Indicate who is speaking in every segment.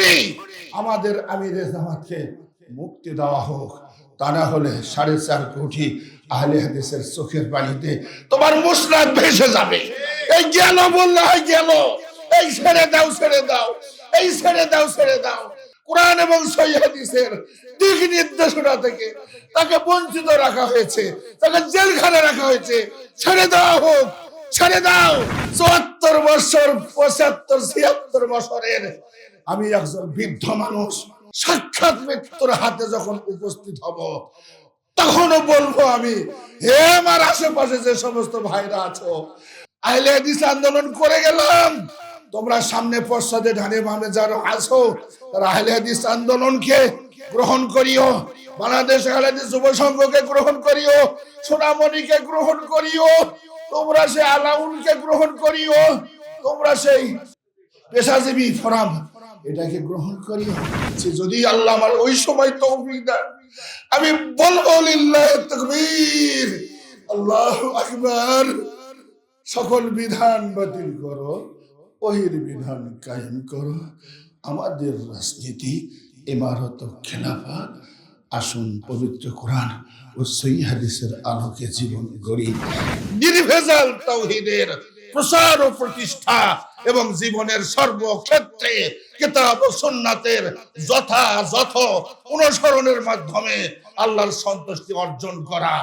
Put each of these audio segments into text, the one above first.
Speaker 1: এখনই আমাদের আমিরের জামাতকে মুক্তি দেওয়া হোক, তা না হলে সাড়ে চার কোটি আহলে হাদিসের চোখের পানিতে তোমার মুসরাত ভেসে যাবে। এই গেল বললে হয় গেল এই ছেড়ে দাও ছেড়ে দাও, এই ছেড়ে দাও ছেড়ে দাও। কোরআন এবং দিক নির্দেশনা থেকে তাকে বঞ্চিত রাখা হয়েছে, তাকে জেলখানে রাখা হয়েছে। ছেড়ে দেওয়া হোক, ছেড়ে দাও। চুয়াত্তর বছর, পঁচাত্তর, ছিয়াত্তর বছরের আমি একজন বৃদ্ধ মানুষ, সাক্ষাৎ মৃত্যুর হাতে যখন উপস্থিত হব, তখনও বলব আমি, হে আমার আশেপাশে যে সমস্ত ভাইরা আছো, আইলে হাদিস আন্দোলন করে গেলাম। তোমরা সামনে পশ্চাদে ডানে বামে যারা আছো, তারা আহলে হাদিস আন্দোলনকে গ্রহণ করিও। বাংলাদেশ আহলে যুব সংঘকে গ্রহণ করিও, সোনামণিকে গ্রহণ করিও, তোমরা সেই আলাউলকে গ্রহণ করিও, তোমরা সেই পেশাজীবী ফোরাম এটাকে গ্রহণ করি। যদি আল্লাহ আমার ওই সময় তৌফিক দেন, আমি বলব লিল্লাহ তাকবীর। আল্লাহু আকবার। সকল বিধান বাতিল করো, ওহির বিধান কায়েম করো। আমাদের রাজনীতি, ইমারত খেলাফত আসুন পবিত্র কোরআন ও সই হাদিসের আলোকে জীবন গড়ি। নির্ভেজাল তৌহিদের প্রসার ও প্রতিষ্ঠা এবং জীবনের সর্বক্ষেত্রে কিতাব ও সুন্নাতের যথাযথ অনুসরণের মাধ্যমে আল্লাহর সন্তুষ্টি অর্জন করা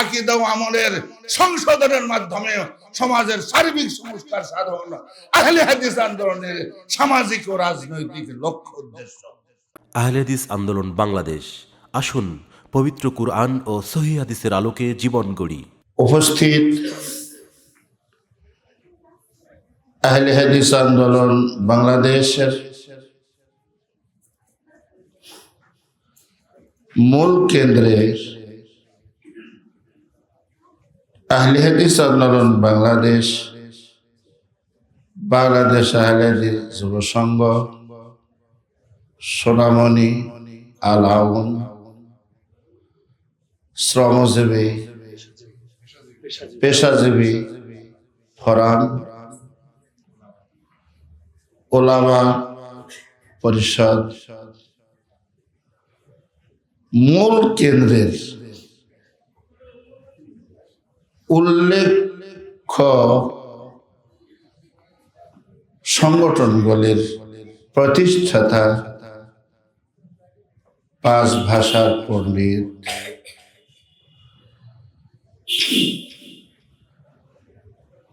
Speaker 1: আকিদা ও আমলের সংশোধনের মাধ্যমে সমাজের সার্বিক সংস্কার সাধন আহলে হাদিস আন্দোলনের সামাজিক ও রাজনৈতিক লক্ষ্য উদ্দেশ্য।
Speaker 2: আহলেদিস আন্দোলন বাংলাদেশ আসুন পবিত্র কুরআন ও সহি হাদিসের আলোকে জীবন গড়ি।
Speaker 1: উপস্থিত আহলে হাদিস আন্দোলন বাংলাদেশের মূল কেন্দ্রের আহলে হাদিস আন্দোলন বাংলাদেশ বাংলাদেশ আহলে যুব সংঘ, সোনামণি আলাউন শ্রমজীবী, পেশাজীবী ফরাম ওলামা পরিষদ। মূল কেন্দ্রের উল্লেখ্য সংগঠনগুলির প্রতিষ্ঠাতা পাঁচ ভাষার পণ্ডিত।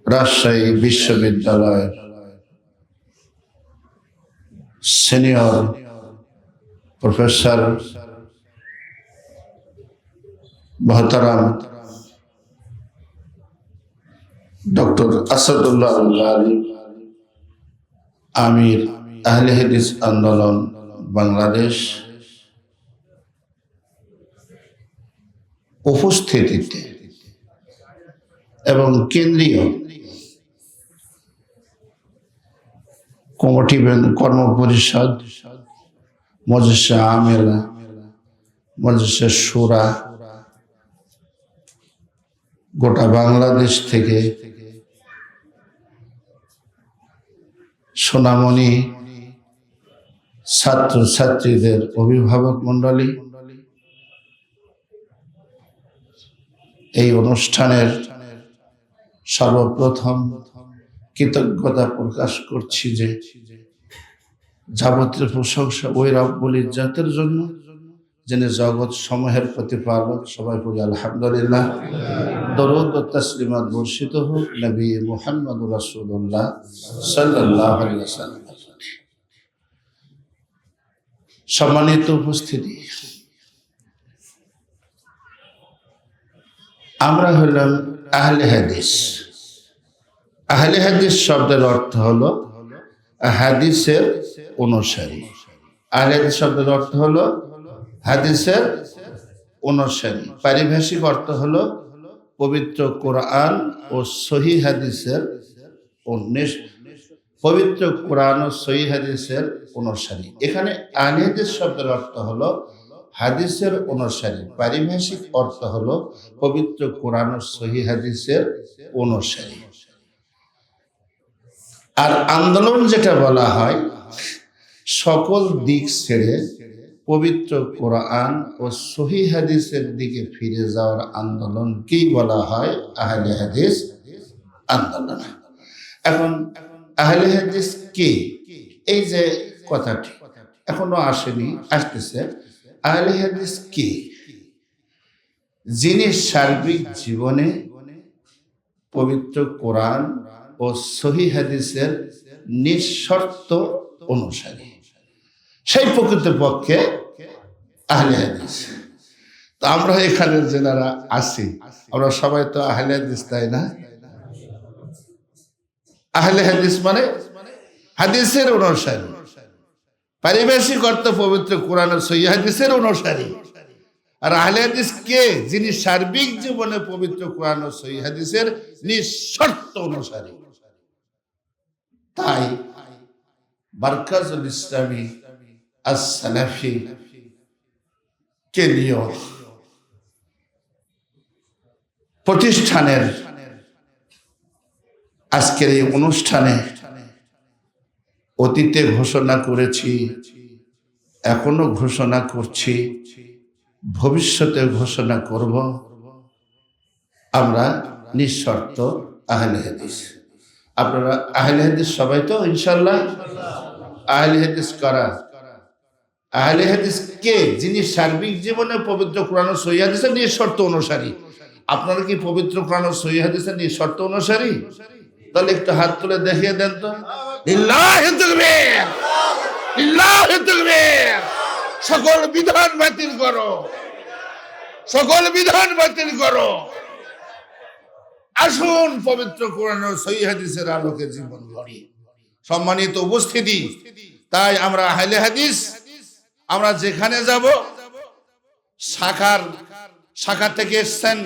Speaker 1: রাজশাহী বিশ্ববিদ্যালয়ের সিনিয়র প্রফেসর মহতারাম ডক্টর আসাদুল্লাহ আমির আহলে হাদিস আন্দোলন বাংলাদেশ উপস্থিতিতে এবং কেন্দ্রীয় কমিটি কর্ম পরিষদ মজসা আমেলা মজসা সুরা, গোটা বাংলাদেশ থেকে সোনামণি ছাত্র ছাত্রীদের অভিভাবক মণ্ডলী এই অনুষ্ঠানের সর্বপ্রথম কৃতজ্ঞতা প্রকাশ করছি যে যাবতীয় প্রশংসা ওই রব্বুল ইজ্জাতের জন্য, যিনি জগৎ সমূহের প্রতিপালক, সবাই বলি আলহামদুলিল্লাহ। দরুদ ও তসলিমাত বর্ষিত হোক, নবী মুহাম্মদ আলাইহি ওয়াসাল্লাম। সম্মানিত উপস্থিতি, আমরা হলাম আহলে হাদিস। আহলে হাদিস শব্দের অর্থ হলো হাদিসের অনুসারী। আহলে হাদিস শব্দের অর্থ হলো হাদিসের অনুসারী। পারিভাষিক অর্থ হলো পবিত্র কোরআন ও সহি হাদিসের পবিত্র কোরআন ও সহি হাদিসের অনুসারী। এখানে আহলে হাদিস শব্দের অর্থ হলো হাদিসের অনুসারী। পারিভাষিক অর্থ হলো পবিত্র কোরআন ও সহি হাদিসের অনুসারী। আর আন্দোলন যেটা বলা হয়, সকল দিক ছেড়ে পবিত্র কোরআন ও সহি হাদিসের দিকে ফিরে যাওয়ার আন্দোলনকেই বলা হয় আহলে হাদিস আন্দোলন। এখন আহলে হাদিস কি? এই যে কথাটি এখনও আসেনি, আসতেছে। আহলে হাদিস কি? যিনি সার্বিক জীবনে পবিত্র কোরআন ও সহি হাদিসের নিঃশর্ত অনুসারী। সেই প্রকৃত পক্ষে আহলে হাদিস। তো আমরা এখানে যারা আছি, আমরা সবাই তো আহলে হাদিস, তাই না? আহলে হাদিস মানে হাদিসের অনুসারী। পারিবেশিক অর্থ পবিত্র কোরআন সহি হাদিসের অনুসারী। আর আহলে হাদিস কে? যিনি সার্বিক জীবনে পবিত্র কোরআন ও সহি হাদিসের নিঃশর্ত অনুসারী। তাই বারকাজুল ইসলামী as-salafi কে নিয়েও প্রতিষ্ঠানের আজকের এই অনুষ্ঠানে অতীতে ঘোষণা করেছি, এখনও ঘোষণা করছি, ভবিষ্যতে ঘোষণা করব। আমরা নিঃশর্ত আহলে হাদিস। আপনারা আহলে হাদিস সবাই তো ইনশাল্লাহ আহলে হাদিস করা? আহলে হাদিস কে? যিনি সার্বিক জীবনে পবিত্র কোরআন ও সহি হাদিসের শর্ত অনুসারী। আপনারা কি পবিত্র কোরআন ও সহি হাদিসের শর্ত অনুসারী? তাহলে একটু হাত তুলে দেখিয়ে দেন তো। সকল বিধান বাতিল করো। সকল বিধান বাতিল করো। আসুন পবিত্র কোরআন সহি হাদিসের আলোকে জীবন গড়ি। সম্মানিত উপস্থিতি, তাই আমরা আহলে হাদিস, আমরা যেখানে যাব, শাখার, শাখা থেকে এসছেন,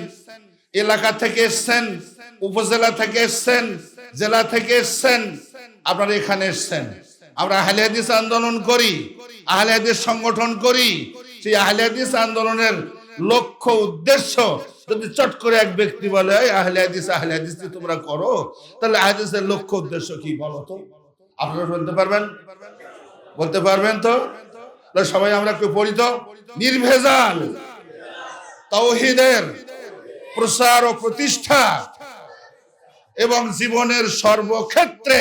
Speaker 1: এলাকা থেকে এসছেন, উপজেলা থেকে এসছেন, জেলা থেকে এসছেন, আপনারা এখানে এসছেন। আমরা আহলে হাদিস আন্দোলন করি, আহলে হাদিস সংগঠন করি। সেই আহলে হাদিস আন্দোলনের লক্ষ্য উদ্দেশ্য যদি চট করে এক ব্যক্তি বলে আহলে হাদিস আহলে হাদিস তোমরা করো, তাহলে হাদিসের লক্ষ্য উদ্দেশ্য কি বলো তো? আপনারা বলতে পারবেন? বলতে পারবেন তো? সবাই আমরা একটু পড়ি তো। নির্ভেজাল তৌহিদের প্রসার ও প্রতিষ্ঠা এবং জীবনের সর্বক্ষেত্রে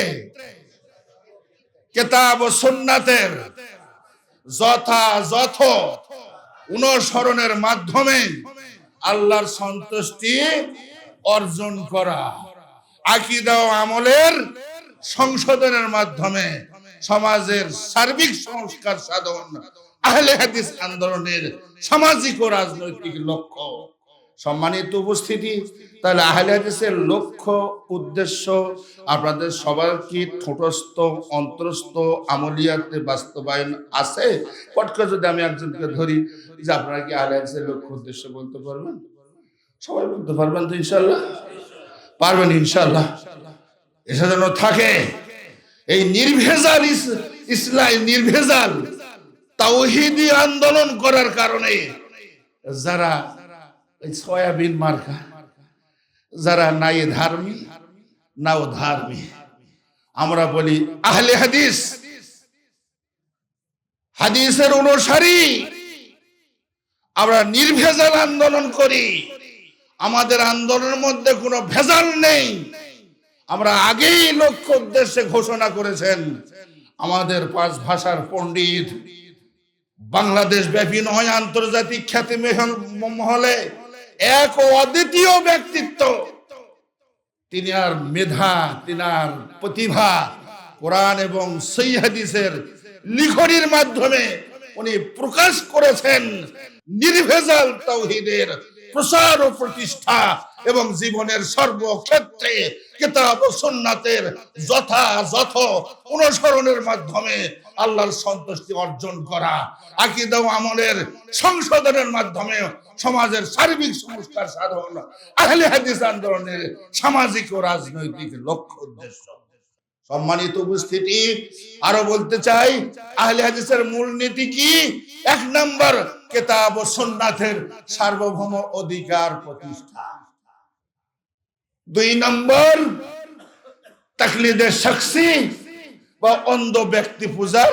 Speaker 1: কেতাব ও সুন্নাতের যথাযথ অনুসরণের মাধ্যমে আল্লাহর সন্তুষ্টি অর্জন করা। আকিদা ও আমলের সংশোধনের মাধ্যমে সমাজের সার্বিক সংস্কার সাধন, আহলে হাদিস আন্দোলনের সামাজিক ও রাজনৈতিক লক্ষ্য। সম্মানিত উপস্থিতি। তাহলে আহলে হাদিসের লক্ষ্য উদ্দেশ্য আপনাদের সবার কি ঠোঁটস্থ, অন্তরস্থ আমলিয়াতে বাস্তবায়ন আছে? পট করে যদি আমি একজনকে ধরি, যে আপনারা কি আহলে হাদিসের লক্ষ্য উদ্দেশ্য বলতে পারবেন? সবাই বলতে পারবেন তো ইনশাল্লাহ পারবেন ইনশাল্লাহ এসে যেন থাকে। এই নির্ভেজাল ইসলাম, নির্ভেজাল, তাওহিদি আন্দোলন করার কারণে যারা এই সয়াবিন মার্কা, যারা নাই ধার্মী, নাও ধার্মী। আমরা বলি, আহলে হাদিস, হাদিসের অনুসারী, আমরা নির্ভেজাল আন্দোলন করি। আমাদের আন্দোলনের মধ্যে কোনো ভেজাল নেই। আমরা আগেই লক্ষ্য উদ্দেশ্যে ঘোষণা করেছেন, আমাদের পাঁচ ভাষার পণ্ডিত বাংলাদেশ ব্যাপী নয় আন্তর্জাতিক খ্যাতি মহলে এক অদ্বিতীয় ব্যক্তিত্ব। তিনি আর মেধা, তিনি আর প্রতিভা কোরআন এবং সৈহাদিসের লিখনির মাধ্যমে উনি প্রকাশ করেছেন। নির্ভেজাল তৌহিদের প্রসার ও প্রতিষ্ঠা এবং জীবনের সর্বক্ষেত্রে কিতাব ও সুন্নাতের যথাযথ অনুসরণের মাধ্যমে আল্লাহর সন্তুষ্টি অর্জন করা, আকিদা ও আমলের সংশোধনের মাধ্যমে সমাজের সার্বিক সংস্কার সাধন, আহলে হাদিস আন্দোলনের সামাজিক ও রাজনৈতিক লক্ষ্য উদ্দেশ্য। সম্মানিত উপস্থিতি, আরও বলতে চাই, আহলে হাদিসের মূলনীতি কি? এক নম্বর, কেতাব ও সুন্নাথের সার্বভৌম অধিকার প্রতিষ্ঠা। দুই নম্বর, তাকলিদের শখসি বা অন্ধ ব্যক্তি পূজার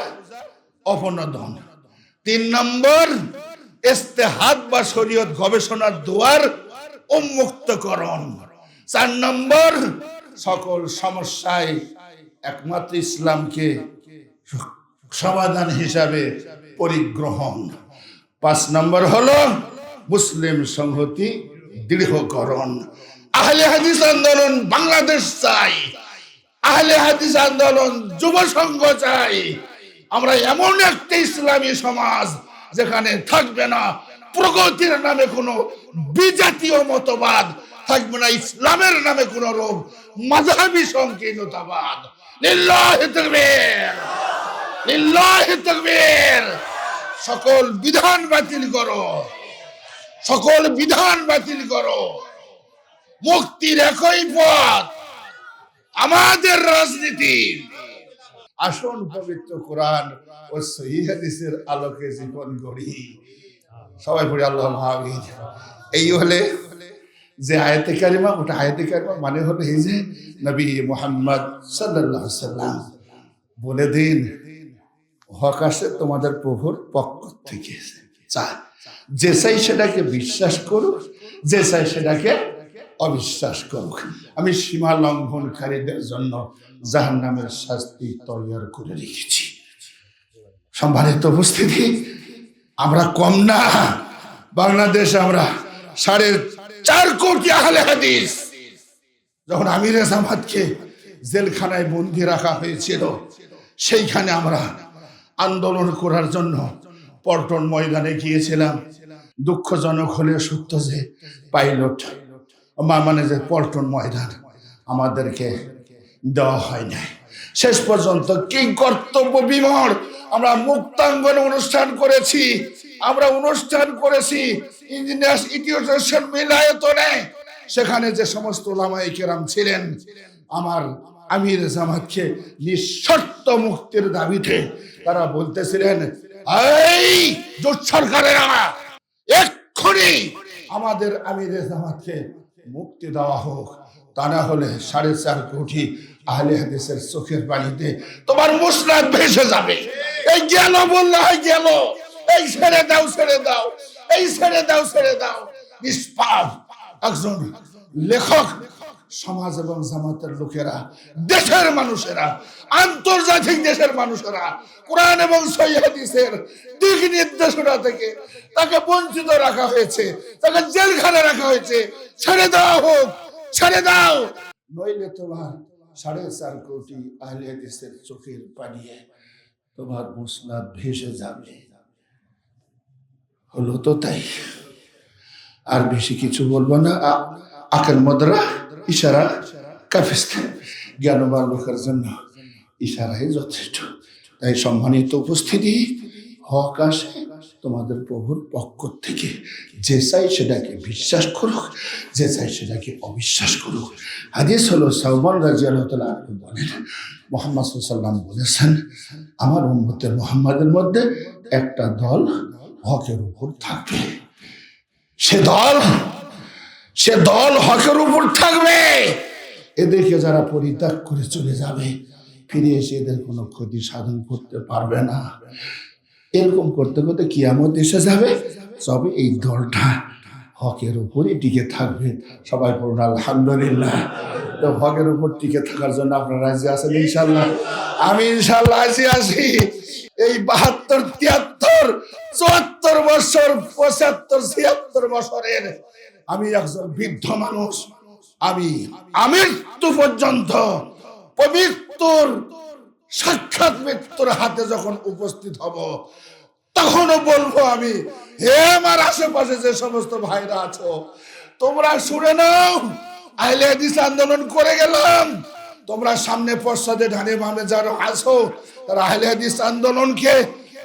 Speaker 1: অপনোদন। তিন নম্বর, ইস্তেহাদ বা শরীয়ত গবেষণার দুয়ার উন্মুক্তকরণ। চার নম্বর, সকল সমস্যায় একমাত্র ইসলামকে সমাধান হিসাবে পরিগ্রহণ। পাঁচ নম্বর হলো, মুসলিম সংহতি দৃঢ়করণ। আহলে হাদিস আন্দোলন বাংলাদেশ চাই। আহলে হাদিস আন্দোলন যুব সংঘ চাই। আমরা এমন একটা ইসলামী সমাজ যেখানে থাকবে না প্রগতির নামে কোনো বিজাতীয় মতবাদ, থাকবে না ইসলামের নামে কোনো রোগ, মাঝাবি সংকীর্ণতাবাদ। সকল বিধান বাতিল করো। সকল বিধান বাতিল করো। মুক্তির একই পথ। আমাদের রাজনীতি। আসুন পবিত্র কোরআন ও সহি হাদিসের আলোকে জীবন গড়ি। সবাই পড়ি, আল্লাহ মহাবীর এই হলে যে আয়াতে কারিমা, ওটা আয়াতে কারিমা মানে হলো এই যে নবী মোহাম্মদ আলাইহি সাল্লাম বলে দিন, হক আসে তোমাদের প্রভুর পক্ষ থেকে। যে চাই সেটাকে বিশ্বাস করুক, যে চাই সেটাকে অবিশ্বাস করুক। আমি সীমা লঙ্ঘনকারীদের জন্য জাহান নামের শাস্তি তৈরি করে রেখেছি। সম্মানিত উপস্থিতি, আমরা কম না। বাংলাদেশে আমরা সাড়ে চার কোটি আহলে হাদিস। যখন আমির জামাতকে জেলখানায় বন্দি রাখা হয়েছিল, সেইখানে আমরা আন্দোলন করার জন্য পল্টন ময়দানে গিয়েছিলাম। দুঃখজনক হলে সত্য যে পাইলট মানে যে পল্টন ময়দান আমাদেরকে দেওয়া হয় না শেষ পর্যন্ত কি কর্তব্য বিমর আমরা মুক্তাঙ্গন অনুষ্ঠান করেছি, আমরা অনুষ্ঠান করেছি ইটিউশন মিলায়তনে। সেখানে যে সমস্ত ওলামাই কেরাম ছিলেন, আমার আমির জামাতকে নিঃশর্ত মুক্তির দাবিতে তারা বলতেছিলেন, এই জোট সরকারেরা এক্ষুনি আমাদের আমির জামাতকে মুক্তি দেওয়া হোক, তা না হলে সাড়ে চার কোটি আহলে হাদিসের চোখের পানিতে তোমার মুসলাদ ভেসে যাবে। এই গেল বললে হয় গেল এই ছেড়ে দাও ছেড়ে দাও। এই ছেড়ে দাও ছেড়ে দাও। নিষ্পাপ একজন লেখক সমাজ এবং জামাতের লোকেরা, দেশের মানুষেরা, আন্তর্জাতিক দেশের মানুষেরা, কোরআন এবং সৈহাদিসের দিক নির্দেশনা থেকে তাকে বঞ্চিত রাখা হয়েছে, তাকে জেলখানে রাখা হয়েছে। ছেড়ে দেওয়া হোক, ছেড়ে দাও। নইলে তোমার সাড়ে চার কোটি আহলে চোখের পানিয়ে তোমার মুসনাদ ভেসে যাবে। হলো তো তাই। আর বেশি কিছু বলব না। আকের মদরা ইশারা কাফিস্তে জ্ঞানবান লোকের জন্য ইশারাই যথেষ্ট। তাই সম্মানিত উপস্থিতি, হক আসে তোমাদের প্রভুর পক্ষ থেকে। যে চাই সেটাকে বিশ্বাস করুক, যে চাই সেটাকে অবিশ্বাস করুক। হাদিস হলো সালমান রাজি আল্লাহ বলেন, মোহাম্মদ সাল্লাম বলেছেন, আমার উম্মতের মোহাম্মদের মধ্যে একটা দল হকের উপর থাকবে। সে দল সে দল হকের উপর থাকবে। এদেরকে যারা পরিত্যাগ করে চলে যাবে, ফিরে এসে এদের কোনো ক্ষতি সাধন করতে পারবে না। এরকম করতে করতে কিয়ামত এসে যাবে। তবে এই দলটা হকের উপরই টিকে থাকবে। সবাই পড়ুন, আলহামদুলিল্লাহ। তো হকের উপর টিকে থাকার জন্য আপনারা রাজি আছেন ইনশাল্লাহ আমি ইনশাল্লাহ আছি আছি। এই বাহাত্তর, তিয়াত্তর, চুয়াত্তর বছর, পঁচাত্তর, ছিয়াত্তর বছরের আমি একজন বৃদ্ধ মানুষ। আমি আমৃত্যু পর্যন্ত পবিত্র সাক্ষাৎ মৃত্যুর হাতে যখন উপস্থিত হব, তখনও বলব আমি, হে আমার আশেপাশে যে সমস্ত ভাইরা আছো, তোমরা শুনে নাও আইলে হাদিস আন্দোলন করে গেলাম। তোমরা সামনে পশ্চাতে ডানে বামে যারা আছো, তারা আহলে হাদিস আন্দোলনকে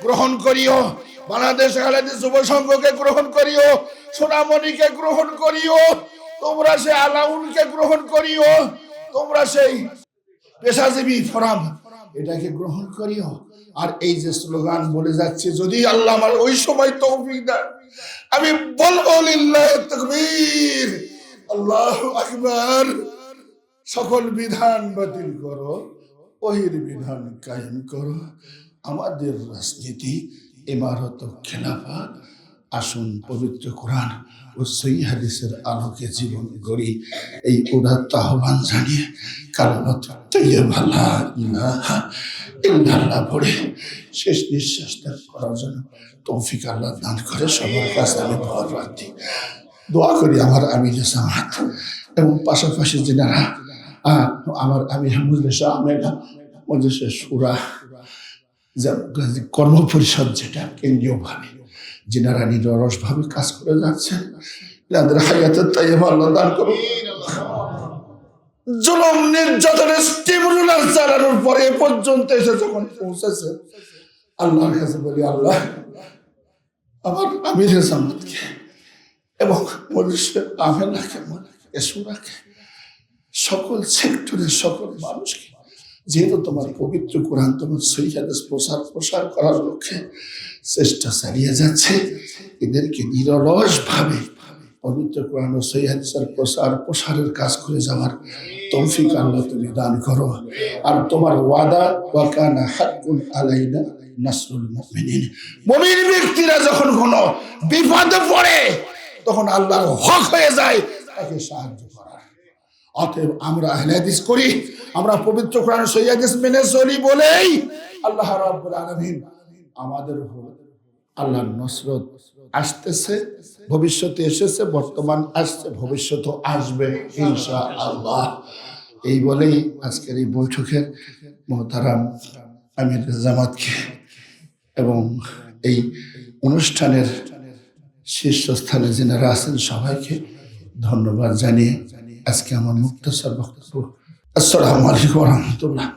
Speaker 1: গ্রহণ করিও, বাংলাদেশ আহলে হাদিস যুব সংঘকে গ্রহণ করিও সোনামণিকে গ্রহণ করিও, তোমরা সেই আলাউলকে গ্রহণ করিও, তোমরা সেই পেশাজীবী ফোরাম এটাকে গ্রহণ করিও। আর এই যে স্লোগান বলে যাচ্ছে, যদি আল্লাহ আমার ওই সময় তৌফিক দেন, আমি বলব তাকবীর, আল্লাহু আকবার। সকল বিধান বাতিল করো, ওহির বিধান কায়েম করো। আমাদের রাজনীতি, ইমারত খেলাফা আসুন পবিত্র কোরআন ও সই হাদিসের আলোকে জীবন গড়ি। এই উদাত্ত আহ্বান জানিয়ে কালামত তৈয়বা লা ইলাহা শেষ নিঃশ্বাস ত্যাগ করার জন্য তৌফিক আল্লাহ দান করে সবার কাছে আমি দোয়া প্রার্থী। দোয়া করি আমার আমির জামাত এবং পাশাপাশি যেনারা আমার আমি মজলিস সুরা কর্ম পরিষদ যেটা কেন্দ্রীয়ভাবে যেনারা নিরসভাবে কাজ করে যাচ্ছেন। যাদের হায়াতের তাই আল্লাহ দান করুন জুলুম নির্যাতনের স্টিমুলার চালানোর পরে এ পর্যন্ত এসে যখন পৌঁছেছে, আল্লাহর কাছে বলি, আল্লাহ, আমার আমির জামাতকে এবং মনুষ্যের আমেনাকে এসুরাকে, সকল সেক্টরের সকল মানুষকে যেহেতু তোমার পবিত্র কোরআন তোমার সৈহাদেশ প্রসার প্রসার করার লক্ষ্যে চেষ্টা চালিয়ে যাচ্ছে, এদেরকে নিরলস ভাবে পবিত্র কোরআন ও সৈহাদিসের প্রসার, প্রসারের কাজ করে যাওয়ার তৌফিক আল্লাহ তুমি দান করো। আর তোমার ওয়াদা ওয়াকানা হাক্কুন আলাইনা নাসরুল ব্যক্তিরা যখন কোনো বিপদে পড়ে, তখন আল্লাহর হক হয়ে যায়, তাকে সাহায্য অতএব আমরা আহলে করি, আমরা পবিত্র কোরআন সহিহ হাদিস মেনে চলি বলেই আল্লাহ রাব্বুল আলামিন আমাদের আল্লাহর নসরত আসতেছে, ভবিষ্যতে এসেছে, বর্তমান আসছে ভবিষ্যৎ আসবে ইনশা আল্লাহ এই বলেই আজকের এই বৈঠকের মহতারাম আমির জামাতকে এবং এই অনুষ্ঠানের শীর্ষস্থানে যেনারা আছেন সবাইকে ধন্যবাদ জানিয়ে আজকে আমার মুক্তসর বক্তব্য আসসালামু আলাইকুম রহমতুল্লাহ